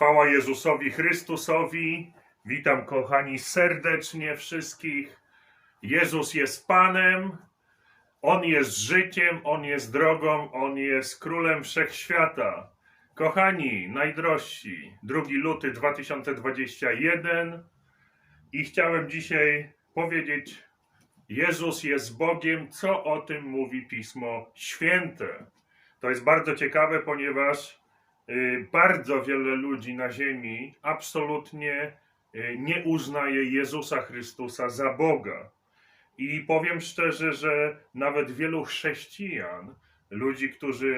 Chwała Jezusowi Chrystusowi. Witam kochani serdecznie wszystkich. Jezus jest Panem. On jest życiem, On jest drogą, On jest królem wszechświata. Kochani, najdrożsi, 2 luty 2021 i chciałem dzisiaj powiedzieć, Jezus jest Bogiem, co o tym mówi Pismo Święte. To jest bardzo ciekawe, ponieważ bardzo wiele ludzi na ziemi absolutnie y, nie uznaje Jezusa Chrystusa za Boga. I powiem szczerze, że nawet wielu chrześcijan, ludzi, którzy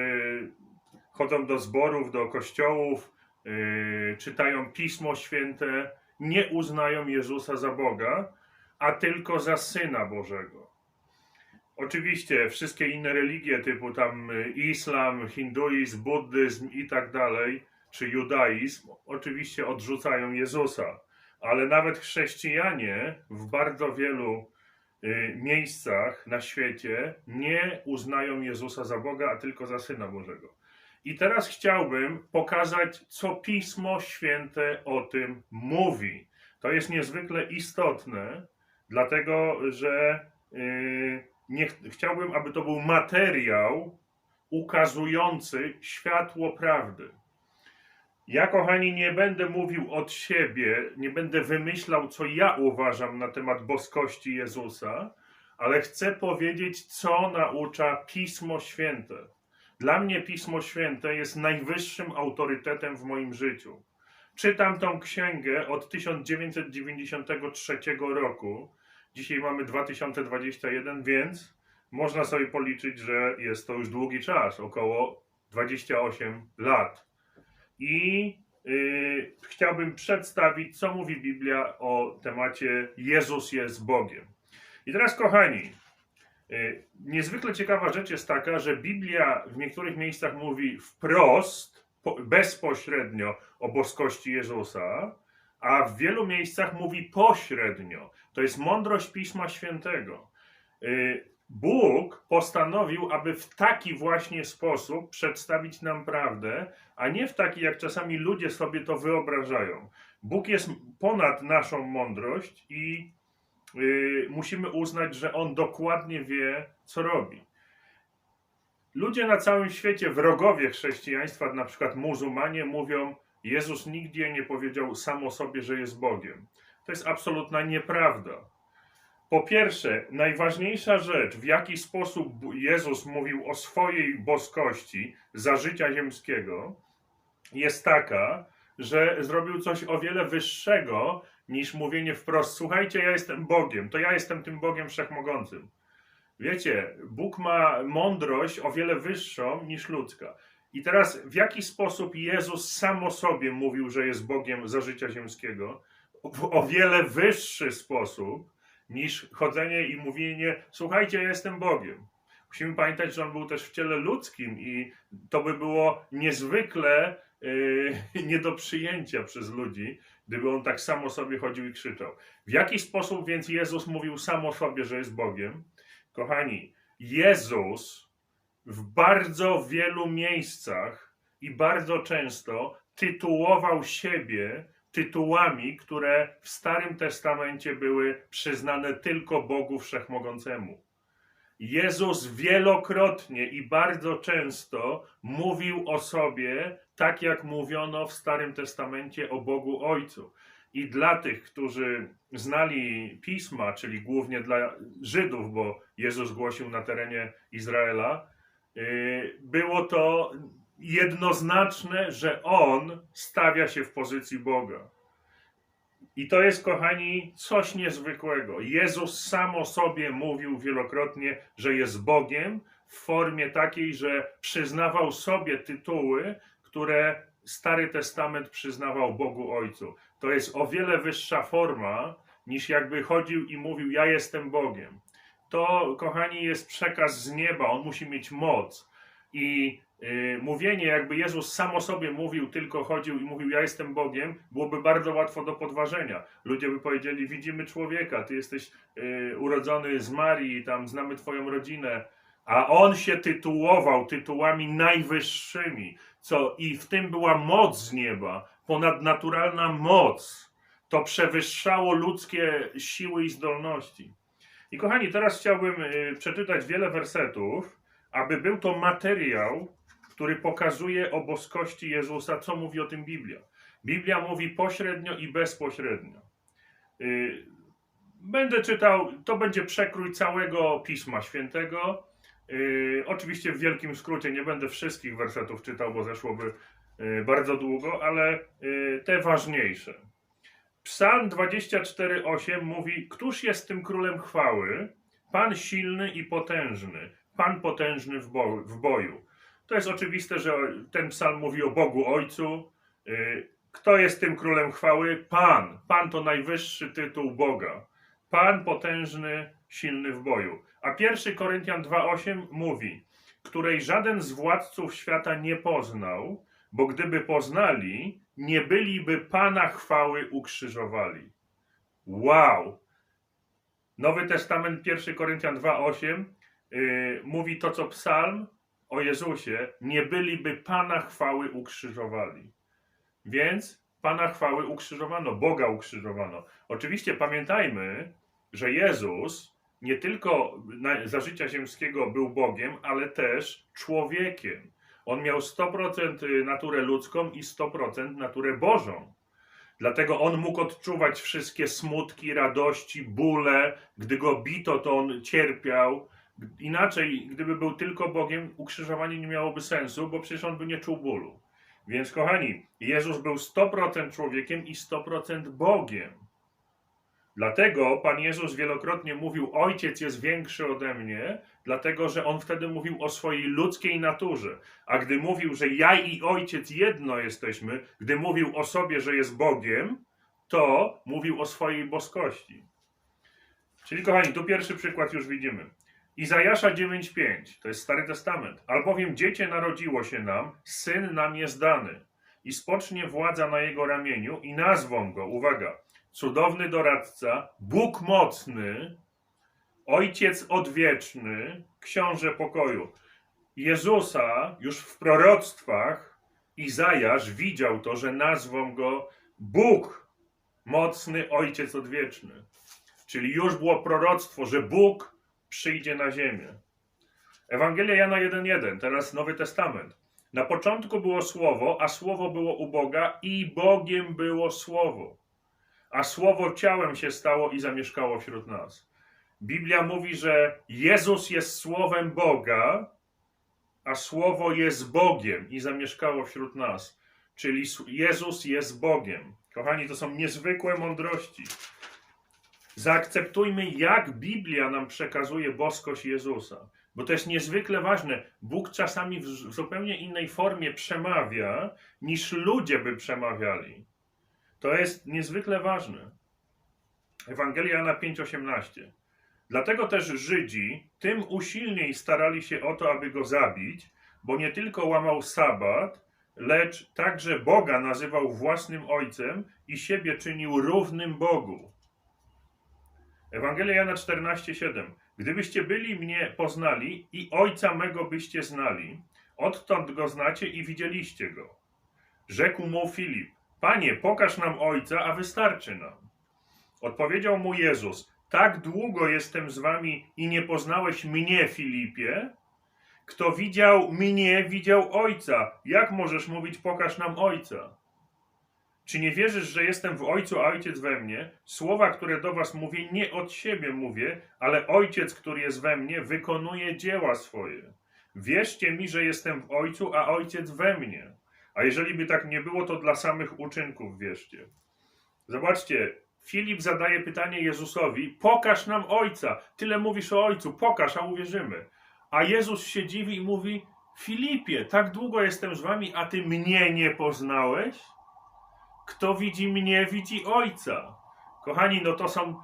chodzą do zborów, do kościołów, y, czytają Pismo Święte, nie uznają Jezusa za Boga, a tylko za Syna Bożego. Oczywiście wszystkie inne religie typu tam y, islam, hinduizm, buddyzm i tak dalej, czy judaizm, oczywiście odrzucają Jezusa, ale nawet chrześcijanie w bardzo wielu y, miejscach na świecie nie uznają Jezusa za Boga, a tylko za Syna Bożego. I teraz chciałbym pokazać, co Pismo Święte o tym mówi. To jest niezwykle istotne, dlatego że yy, nie, ch- chciałbym, aby to był materiał ukazujący światło prawdy. Ja, kochani, nie będę mówił od siebie, nie będę wymyślał, co ja uważam na temat boskości Jezusa, ale chcę powiedzieć, co naucza Pismo Święte. Dla mnie Pismo Święte jest najwyższym autorytetem w moim życiu. Czytam tą księgę od 1993 roku. Dzisiaj mamy 2021, więc można sobie policzyć, że jest to już długi czas, około 28 lat. I yy, chciałbym przedstawić, co mówi Biblia o temacie Jezus jest Bogiem. I teraz, kochani, yy, niezwykle ciekawa rzecz jest taka, że Biblia w niektórych miejscach mówi wprost, po, bezpośrednio o boskości Jezusa, a w wielu miejscach mówi pośrednio. To jest mądrość Pisma Świętego. Yy, Bóg postanowił, aby w taki właśnie sposób przedstawić nam prawdę, a nie w taki, jak czasami ludzie sobie to wyobrażają. Bóg jest ponad naszą mądrość i yy, musimy uznać, że On dokładnie wie, co robi. Ludzie na całym świecie, wrogowie chrześcijaństwa, na przykład muzułmanie, mówią: Jezus nigdzie nie powiedział sam o sobie, że jest Bogiem. To jest absolutna nieprawda. Po pierwsze, najważniejsza rzecz, w jaki sposób Jezus mówił o swojej boskości za życia ziemskiego, jest taka, że zrobił coś o wiele wyższego niż mówienie wprost: Słuchajcie, ja jestem Bogiem, to ja jestem tym Bogiem wszechmogącym. Wiecie, Bóg ma mądrość o wiele wyższą niż ludzka. I teraz, w jaki sposób Jezus sam o sobie mówił, że jest Bogiem za życia ziemskiego? W o wiele wyższy sposób niż chodzenie i mówienie: Słuchajcie, ja jestem Bogiem. Musimy pamiętać, że on był też w ciele ludzkim i to by było niezwykle yy, nie do przyjęcia przez ludzi, gdyby on tak samo sobie chodził i krzyczał. W jaki sposób więc Jezus mówił sam o sobie, że jest Bogiem? Kochani, Jezus w bardzo wielu miejscach i bardzo często tytułował siebie tytułami, które w Starym Testamencie były przyznane tylko Bogu Wszechmogącemu. Jezus wielokrotnie i bardzo często mówił o sobie tak, jak mówiono w Starym Testamencie o Bogu Ojcu. I dla tych, którzy znali pisma, czyli głównie dla Żydów, bo Jezus głosił na terenie Izraela, yy, było to jednoznaczne, że on stawia się w pozycji Boga. I to jest, kochani, coś niezwykłego. Jezus sam o sobie mówił wielokrotnie, że jest Bogiem w formie takiej, że przyznawał sobie tytuły, które Stary Testament przyznawał Bogu Ojcu. To jest o wiele wyższa forma, niż jakby chodził i mówił: Ja jestem Bogiem. To, kochani, jest przekaz z nieba, on musi mieć moc. I mówienie, jakby Jezus sam o sobie mówił, tylko chodził i mówił: Ja jestem Bogiem, byłoby bardzo łatwo do podważenia. Ludzie by powiedzieli: Widzimy człowieka, ty jesteś yy, urodzony z Marii, tam znamy Twoją rodzinę. A on się tytułował tytułami najwyższymi, co i w tym była moc z nieba, ponadnaturalna moc. To przewyższało ludzkie siły i zdolności. I kochani, teraz chciałbym y, przeczytać wiele wersetów, aby był to materiał, który pokazuje o boskości Jezusa, co mówi o tym Biblia. Biblia mówi pośrednio i bezpośrednio. Y, Będę czytał, to będzie przekrój całego Pisma Świętego. Yy, oczywiście w wielkim skrócie nie będę wszystkich wersetów czytał, bo zeszłoby yy, bardzo długo, ale te ważniejsze. Psalm 24:8 mówi: Któż jest tym królem chwały? Pan silny i potężny, Pan potężny w boju. To jest oczywiste, że ten psalm mówi o Bogu Ojcu. Yy, Kto jest tym królem chwały? Pan. Pan to najwyższy tytuł Boga. Pan potężny, silny w boju. A 1 Koryntian 2:8 mówi, której żaden z władców świata nie poznał, bo gdyby poznali, nie byliby Pana chwały ukrzyżowali. Wow! Nowy Testament 1 Koryntian 2:8 yy, mówi to, co psalm o Jezusie, nie byliby Pana chwały ukrzyżowali. Więc Pana chwały ukrzyżowano, Boga ukrzyżowano. Oczywiście pamiętajmy, że Jezus nie tylko za życia ziemskiego był Bogiem, ale też człowiekiem. On miał 100% naturę ludzką i 100% naturę Bożą. Dlatego on mógł odczuwać wszystkie smutki, radości, bóle. Gdy go bito, to on cierpiał. Inaczej, gdyby był tylko Bogiem, ukrzyżowanie nie miałoby sensu, bo przecież on by nie czuł bólu. Więc, kochani, Jezus był 100% człowiekiem i 100% Bogiem. Dlatego Pan Jezus wielokrotnie mówił: Ojciec jest większy ode mnie, dlatego że on wtedy mówił o swojej ludzkiej naturze. A gdy mówił, że ja i Ojciec jedno jesteśmy, gdy mówił o sobie, że jest Bogiem, to mówił o swojej boskości. Czyli, kochani, tu pierwszy przykład już widzimy. Izajasza 9:5 to jest Stary Testament. Albowiem dziecię narodziło się nam, syn nam jest dany, i spocznie władza na jego ramieniu, i nazwą go, uwaga, cudowny doradca, Bóg mocny, Ojciec odwieczny, Książę pokoju. Jezusa już w proroctwach Izajasz widział to, że nazwą go Bóg mocny, Ojciec odwieczny. Czyli już było proroctwo, że Bóg przyjdzie na ziemię. Ewangelia Jana 1:1, teraz Nowy Testament. Na początku było Słowo, a Słowo było u Boga i Bogiem było Słowo a słowo ciałem się stało i zamieszkało wśród nas. Biblia mówi, że Jezus jest słowem Boga, a słowo jest Bogiem i zamieszkało wśród nas. Czyli Jezus jest Bogiem. Kochani, to są niezwykłe mądrości. Zaakceptujmy, jak Biblia nam przekazuje boskość Jezusa. Bo to jest niezwykle ważne. Bóg czasami w zupełnie innej formie przemawia, niż ludzie by przemawiali. To jest niezwykle ważne. Ewangelia Jana 5:18. Dlatego też Żydzi tym usilniej starali się o to, aby go zabić, bo nie tylko łamał sabat, lecz także Boga nazywał własnym ojcem i siebie czynił równym Bogu. Ewangelia Jana 14:7. Gdybyście byli mnie poznali i ojca mego byście znali, odtąd go znacie i widzieliście go. Rzekł mu Filip: Panie, pokaż nam Ojca, a wystarczy nam. Odpowiedział mu Jezus: Tak długo jestem z wami i nie poznałeś mnie, Filipie? Kto widział mnie, widział Ojca. Jak możesz mówić, pokaż nam Ojca? Czy nie wierzysz, że jestem w Ojcu, a Ojciec we mnie? Słowa, które do was mówię, nie od siebie mówię, ale Ojciec, który jest we mnie, wykonuje dzieła swoje. Wierzcie mi, że jestem w Ojcu, a Ojciec we mnie. A jeżeli by tak nie było, to dla samych uczynków wierzcie. Zobaczcie, Filip zadaje pytanie Jezusowi: Pokaż nam Ojca. Tyle mówisz o Ojcu, pokaż, a uwierzymy. A Jezus się dziwi i mówi: Filipie, tak długo jestem z wami, a ty mnie nie poznałeś? Kto widzi mnie, widzi Ojca. Kochani, no to są.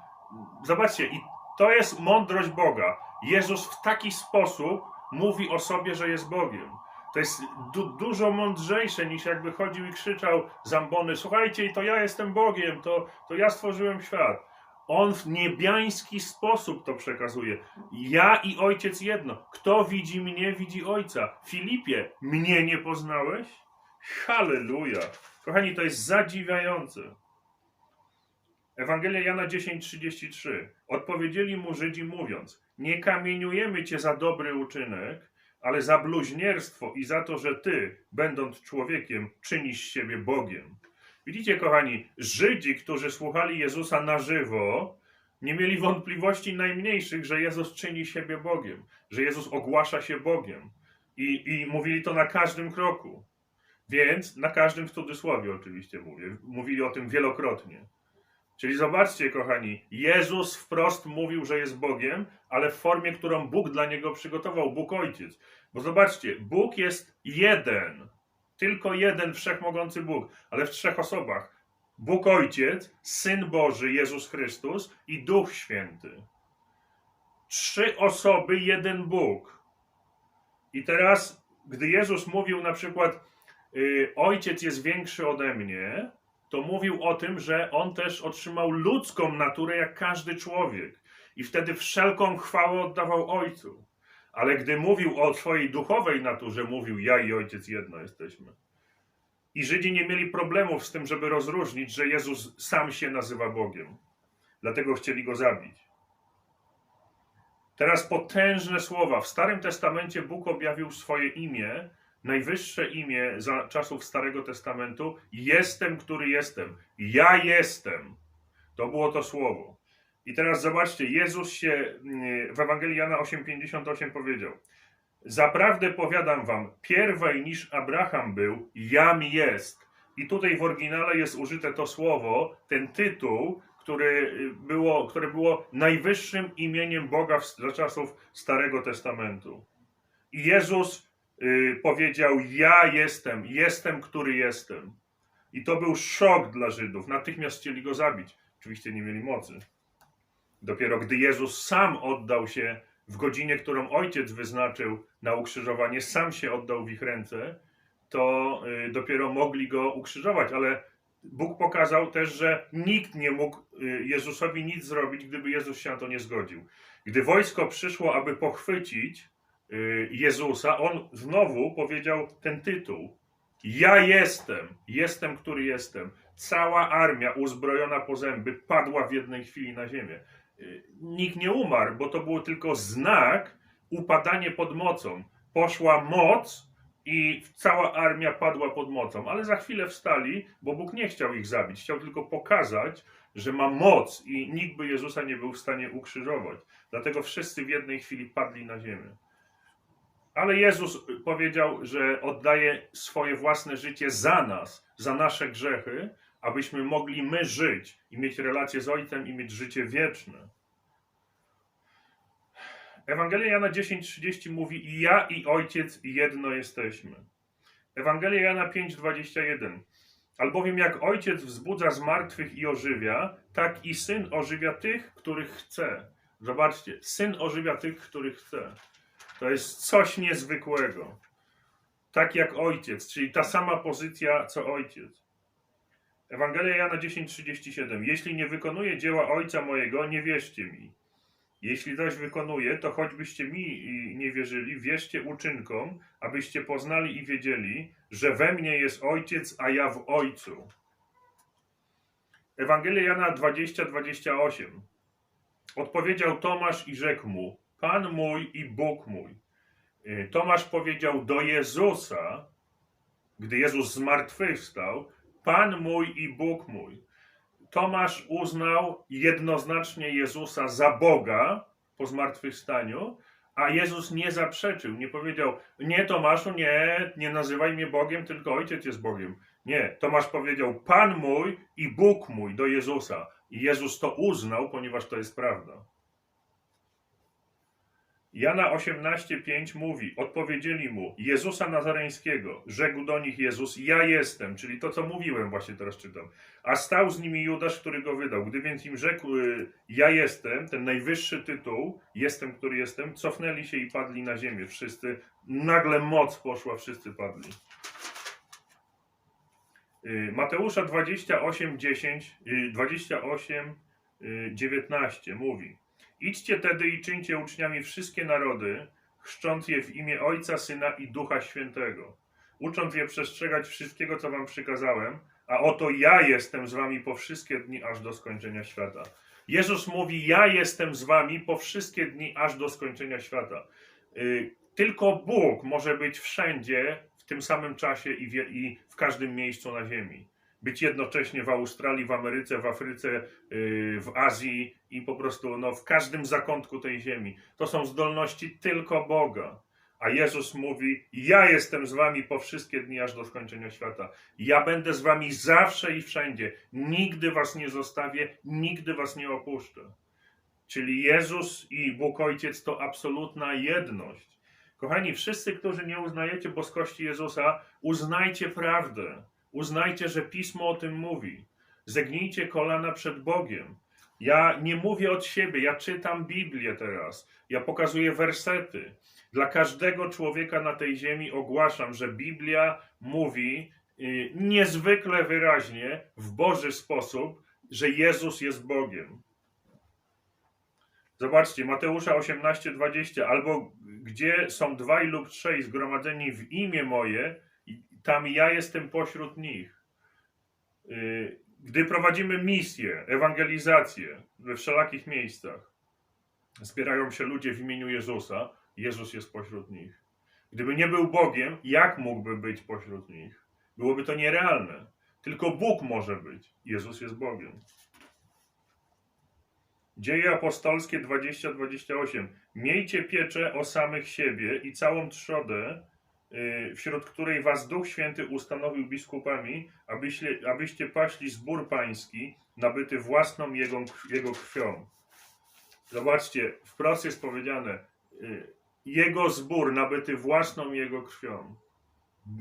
Zobaczcie, i to jest mądrość Boga. Jezus w taki sposób mówi o sobie, że jest Bogiem. To jest du dużo mądrzejsze niż jakby chodził i krzyczał zambony, słuchajcie, to ja jestem Bogiem, to, to ja stworzyłem świat. On w niebiański sposób to przekazuje. Ja i ojciec jedno. Kto widzi mnie, widzi ojca. Filipie, mnie nie poznałeś? Halleluja! Kochani, to jest zadziwiające. Ewangelia Jana 10:33. Odpowiedzieli mu Żydzi mówiąc: Nie kamieniujemy cię za dobry uczynek, ale za bluźnierstwo i za to, że ty, będąc człowiekiem, czynisz siebie Bogiem. Widzicie, kochani, Żydzi, którzy słuchali Jezusa na żywo, nie mieli wątpliwości najmniejszych, że Jezus czyni siebie Bogiem, że Jezus ogłasza się Bogiem. I, I mówili to na każdym kroku. Więc, na każdym w cudzysłowie oczywiście mówię, mówili o tym wielokrotnie. Czyli zobaczcie, kochani, Jezus wprost mówił, że jest Bogiem, ale w formie, którą Bóg dla niego przygotował, Bóg Ojciec. Bo zobaczcie, Bóg jest jeden, tylko jeden wszechmogący Bóg, ale w trzech osobach. Bóg Ojciec, Syn Boży, Jezus Chrystus i Duch Święty. Trzy osoby, jeden Bóg. I teraz, gdy Jezus mówił na przykład, Ojciec jest większy ode mnie, to mówił o tym, że on też otrzymał ludzką naturę jak każdy człowiek. I wtedy wszelką chwałę oddawał Ojcu. Ale gdy mówił o swojej duchowej naturze, mówił: Ja i Ojciec jedno jesteśmy. I Żydzi nie mieli problemów z tym, żeby rozróżnić, że Jezus sam się nazywa Bogiem. Dlatego chcieli go zabić. Teraz potężne słowa. W Starym Testamencie Bóg objawił swoje imię, najwyższe imię za czasów Starego Testamentu. Jestem, który jestem. Ja jestem. To było to słowo. I teraz zobaczcie, Jezus się mm, w Ewangelii Jana 8,58 powiedział: Zaprawdę powiadam wam, pierwej niż Abraham był, jam jest. I tutaj w oryginale jest użyte to słowo, ten tytuł, który było, które było najwyższym imieniem Boga za czasów Starego Testamentu. I Jezus y, powiedział: Ja jestem, jestem, który jestem. I to był szok dla Żydów. Natychmiast chcieli go zabić. Oczywiście nie mieli mocy. Dopiero gdy Jezus sam oddał się w godzinie, którą ojciec wyznaczył na ukrzyżowanie, sam się oddał w ich ręce, to y, dopiero mogli go ukrzyżować. Ale Bóg pokazał też, że nikt nie mógł y, Jezusowi nic zrobić, gdyby Jezus się na to nie zgodził. Gdy wojsko przyszło, aby pochwycić y, Jezusa, on znowu powiedział ten tytuł. Ja jestem, jestem, który jestem. Cała armia uzbrojona po zęby padła w jednej chwili na ziemię nikt nie umarł, bo to było tylko znak, upadanie pod mocą. Poszła moc i cała armia padła pod mocą, ale za chwilę wstali, bo Bóg nie chciał ich zabić, chciał tylko pokazać, że ma moc i nikt by Jezusa nie był w stanie ukrzyżować. Dlatego wszyscy w jednej chwili padli na ziemię. Ale Jezus powiedział, że oddaje swoje własne życie za nas, za nasze grzechy, abyśmy mogli my żyć i mieć relację z Ojcem i mieć życie wieczne. Ewangelia Jana 10:30 mówi: I ja i Ojciec jedno jesteśmy. Ewangelia Jana 5:21. Albowiem jak Ojciec wzbudza z martwych i ożywia, tak i Syn ożywia tych, których chce. Zobaczcie, Syn ożywia tych, których chce. To jest coś niezwykłego. Tak jak Ojciec, czyli ta sama pozycja co Ojciec. Ewangelia Jana 10:37. Jeśli nie wykonuję dzieła Ojca mojego, nie wierzcie mi. Jeśli coś wykonuje, to choćbyście mi nie wierzyli, wierzcie uczynkom, abyście poznali i wiedzieli, że we mnie jest Ojciec, a ja w Ojcu. Ewangelia Jana 20:28. Odpowiedział Tomasz i rzekł mu: Pan mój i Bóg mój. Y, Tomasz powiedział do Jezusa, gdy Jezus zmartwychwstał, Pan mój i Bóg mój. Tomasz uznał jednoznacznie Jezusa za Boga po zmartwychwstaniu, a Jezus nie zaprzeczył, nie powiedział: Nie, Tomaszu, nie, nie nazywaj mnie Bogiem, tylko Ojciec jest Bogiem. Nie, Tomasz powiedział: Pan mój i Bóg mój do Jezusa. I Jezus to uznał, ponieważ to jest prawda. Jana 18:5 mówi: Odpowiedzieli mu Jezusa Nazareńskiego. Rzekł do nich Jezus: Ja jestem, czyli to, co mówiłem, właśnie teraz czytam. A stał z nimi Judasz, który go wydał. Gdy więc im rzekł: y, Ja jestem, ten najwyższy tytuł, jestem, który jestem, cofnęli się i padli na ziemię. Wszyscy, nagle moc poszła, wszyscy padli. Y, Mateusza 28:10, 28:19 mówi. Idźcie tedy i czyńcie uczniami wszystkie narody, chrzcząc je w imię Ojca, Syna i Ducha Świętego. ucząc je przestrzegać wszystkiego, co wam przykazałem, a oto ja jestem z wami po wszystkie dni, aż do skończenia świata. Jezus mówi, ja jestem z wami po wszystkie dni, aż do skończenia świata. Y, Tylko Bóg może być wszędzie, w tym samym czasie i w, każdym miejscu na ziemi. Być jednocześnie w Australii, w Ameryce, w Afryce, yy, w Azji i po prostu no, w każdym zakątku tej ziemi. To są zdolności tylko Boga. A Jezus mówi: Ja jestem z wami po wszystkie dni, aż do skończenia świata. Ja będę z wami zawsze i wszędzie. Nigdy was nie zostawię, nigdy was nie opuszczę. Czyli Jezus i Bóg Ojciec to absolutna jedność. Kochani, wszyscy, którzy nie uznajecie boskości Jezusa, uznajcie prawdę. Uznajcie, że Pismo o tym mówi. Zegnijcie kolana przed Bogiem. Ja nie mówię od siebie, ja czytam Biblię teraz. Ja pokazuję wersety. Dla każdego człowieka na tej ziemi ogłaszam, że Biblia mówi y, niezwykle wyraźnie, w Boży sposób, że Jezus jest Bogiem. Zobaczcie, Mateusza 18:20, albo gdzie są dwaj lub trzej zgromadzeni w imię moje, tam ja jestem pośród nich. Gdy prowadzimy misję, ewangelizację we wszelakich miejscach, zbierają się ludzie w imieniu Jezusa, Jezus jest pośród nich. Gdyby nie był Bogiem, jak mógłby być pośród nich? Byłoby to nierealne. Tylko Bóg może być. Jezus jest Bogiem. Dzieje apostolskie 20-28. Miejcie pieczę o samych siebie i całą trzodę, wśród której was Duch Święty ustanowił biskupami, abyście, abyście paśli zbór pański, nabyty własną jego, jego krwią. Zobaczcie, wprost jest powiedziane, y, jego zbór nabyty własną jego krwią.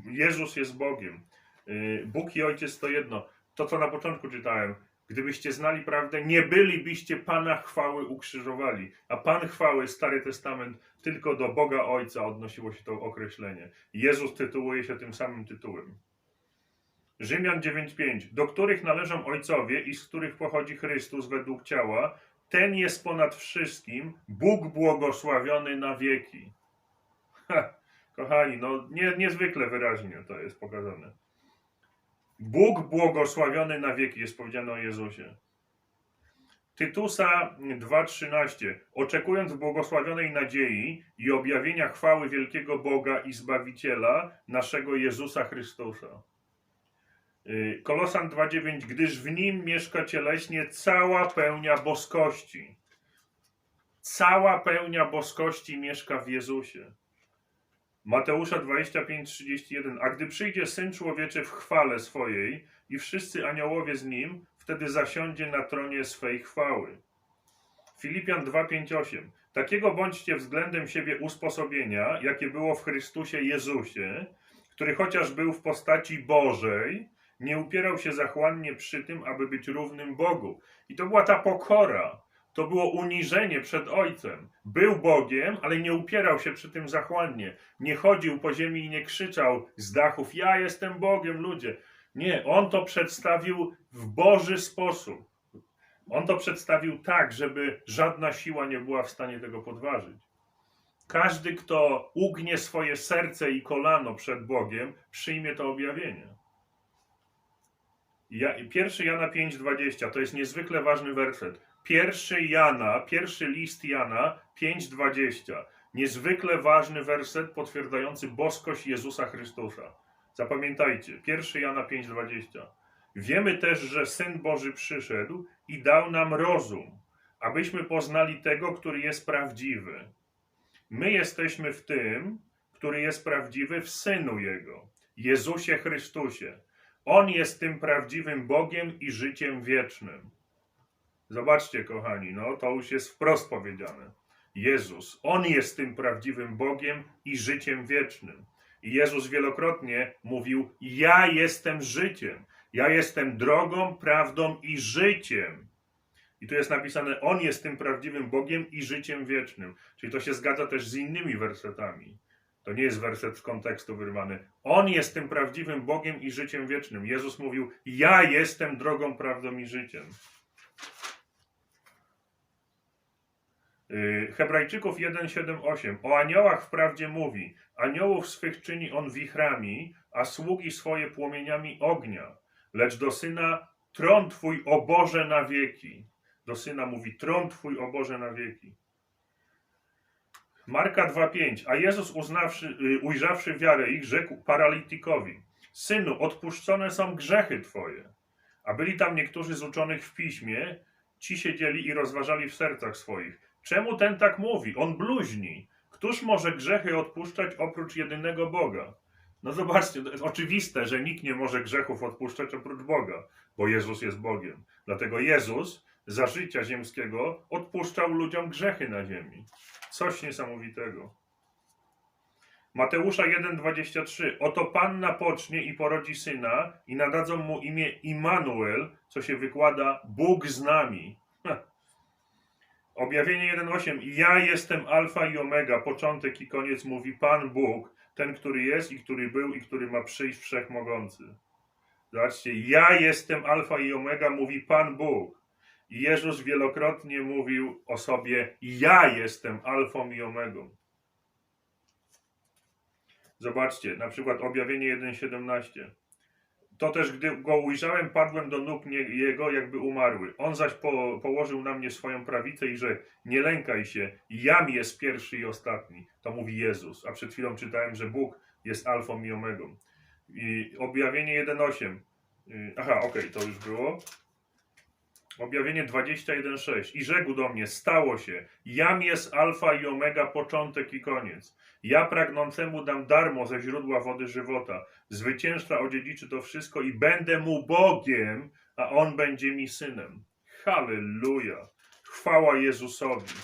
Jezus jest Bogiem. Y, Bóg i Ojciec to jedno. To, co na początku czytałem. Gdybyście znali prawdę, nie bylibyście Pana chwały ukrzyżowali. A Pan chwały, Stary Testament, tylko do Boga Ojca odnosiło się to określenie. Jezus tytułuje się tym samym tytułem. Rzymian 9:5, do których należą ojcowie i z których pochodzi Chrystus według ciała, ten jest ponad wszystkim, Bóg błogosławiony na wieki. Ha, kochani, no nie, niezwykle wyraźnie to jest pokazane. Bóg błogosławiony na wieki, jest powiedziane o Jezusie. Tytusa 2:13. Oczekując błogosławionej nadziei i objawienia chwały wielkiego Boga i Zbawiciela, naszego Jezusa Chrystusa. Y, Kolosan 2:9. Gdyż w nim mieszka cieleśnie cała pełnia boskości. Cała pełnia boskości mieszka w Jezusie. Mateusza 25:31. A gdy przyjdzie Syn Człowieczy w chwale swojej i wszyscy aniołowie z nim, wtedy zasiądzie na tronie swej chwały. Filipian 2:5-8. Takiego bądźcie względem siebie usposobienia, jakie było w Chrystusie Jezusie, który chociaż był w postaci Bożej, nie upierał się zachłannie przy tym, aby być równym Bogu. I to była ta pokora. To było uniżenie przed Ojcem. Był Bogiem, ale nie upierał się przy tym zachłannie. Nie chodził po ziemi i nie krzyczał z dachów: Ja jestem Bogiem, ludzie. Nie, on to przedstawił w Boży sposób. On to przedstawił tak, żeby żadna siła nie była w stanie tego podważyć. Każdy, kto ugnie swoje serce i kolano przed Bogiem, przyjmie to objawienie. Ja, 1 Jana 5,20 to jest niezwykle ważny werset. Pierwszy Jana, pierwszy list Jana 5,20. Niezwykle ważny werset potwierdzający boskość Jezusa Chrystusa. Zapamiętajcie, 1 Jana 5,20. Wiemy też, że Syn Boży przyszedł i dał nam rozum, abyśmy poznali tego, który jest prawdziwy. My jesteśmy w tym, który jest prawdziwy w Synu Jego, Jezusie Chrystusie. On jest tym prawdziwym Bogiem i życiem wiecznym. Zobaczcie, kochani, no to już jest wprost powiedziane. Jezus, On jest tym prawdziwym Bogiem i życiem wiecznym. I Jezus wielokrotnie mówił: Ja jestem życiem. Ja jestem drogą, prawdą i życiem. I tu jest napisane: On jest tym prawdziwym Bogiem i życiem wiecznym. Czyli to się zgadza też z innymi wersetami. To nie jest werset z kontekstu wyrwany. On jest tym prawdziwym Bogiem i życiem wiecznym. Jezus mówił: Ja jestem drogą, prawdą i życiem. Hebrajczyków 1,7,8 O aniołach wprawdzie mówi, aniołów swych czyni on wichrami, a sługi swoje płomieniami ognia. Lecz do syna tron twój o Boże na wieki. Do syna mówi tron twój o Boże na wieki. Marka 2,5 A Jezus uznawszy, y, ujrzawszy wiarę ich, rzekł paralitykowi: Synu, odpuszczone są grzechy twoje. A byli tam niektórzy z uczonych w piśmie, ci siedzieli i rozważali w sercach swoich. Czemu ten tak mówi? On bluźni. Któż może grzechy odpuszczać oprócz jedynego Boga? No zobaczcie, to jest oczywiste, że nikt nie może grzechów odpuszczać oprócz Boga, bo Jezus jest Bogiem. Dlatego Jezus za życia ziemskiego odpuszczał ludziom grzechy na ziemi. Coś niesamowitego. Mateusza 1,23 Oto Panna pocznie i porodzi syna i nadadzą mu imię Immanuel, co się wykłada Bóg z nami. Objawienie 1,8 Ja jestem Alfa i Omega, początek i koniec, mówi Pan Bóg, ten, który jest i który był i który ma przyjść wszechmogący. Zobaczcie, ja jestem Alfa i Omega, mówi Pan Bóg. I Jezus wielokrotnie mówił o sobie: Ja jestem Alfą i Omegą. Zobaczcie, na przykład objawienie 1,17. To też, gdy go ujrzałem, padłem do nóg jego, jakby umarły. On zaś po, położył na mnie swoją prawicę i rzekł: Nie lękaj się, jam jest pierwszy i ostatni. To mówi Jezus. A przed chwilą czytałem, że Bóg jest Alfą i Omegą. I objawienie 1,8. Y, Aha, okej, to już było. Objawienie 21:6. I rzekł do mnie: Stało się. Jam jest Alfa i Omega, początek i koniec. Ja pragnącemu dam darmo ze źródła wody żywota. Zwyciężca odziedziczy to wszystko i będę mu Bogiem, a on będzie mi synem. Halleluja. Chwała Jezusowi.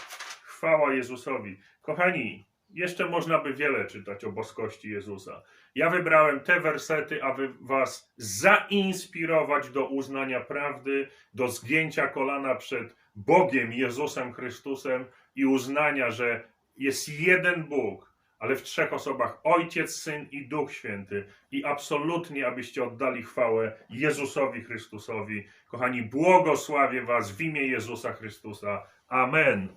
Chwała Jezusowi. Kochani, jeszcze można by wiele czytać o boskości Jezusa. Ja wybrałem te wersety, aby was zainspirować do uznania prawdy, do zgięcia kolana przed Bogiem Jezusem Chrystusem i uznania, że jest jeden Bóg, ale w trzech osobach Ojciec, Syn i Duch Święty. I absolutnie, abyście oddali chwałę Jezusowi Chrystusowi. Kochani, błogosławię was w imię Jezusa Chrystusa. Amen.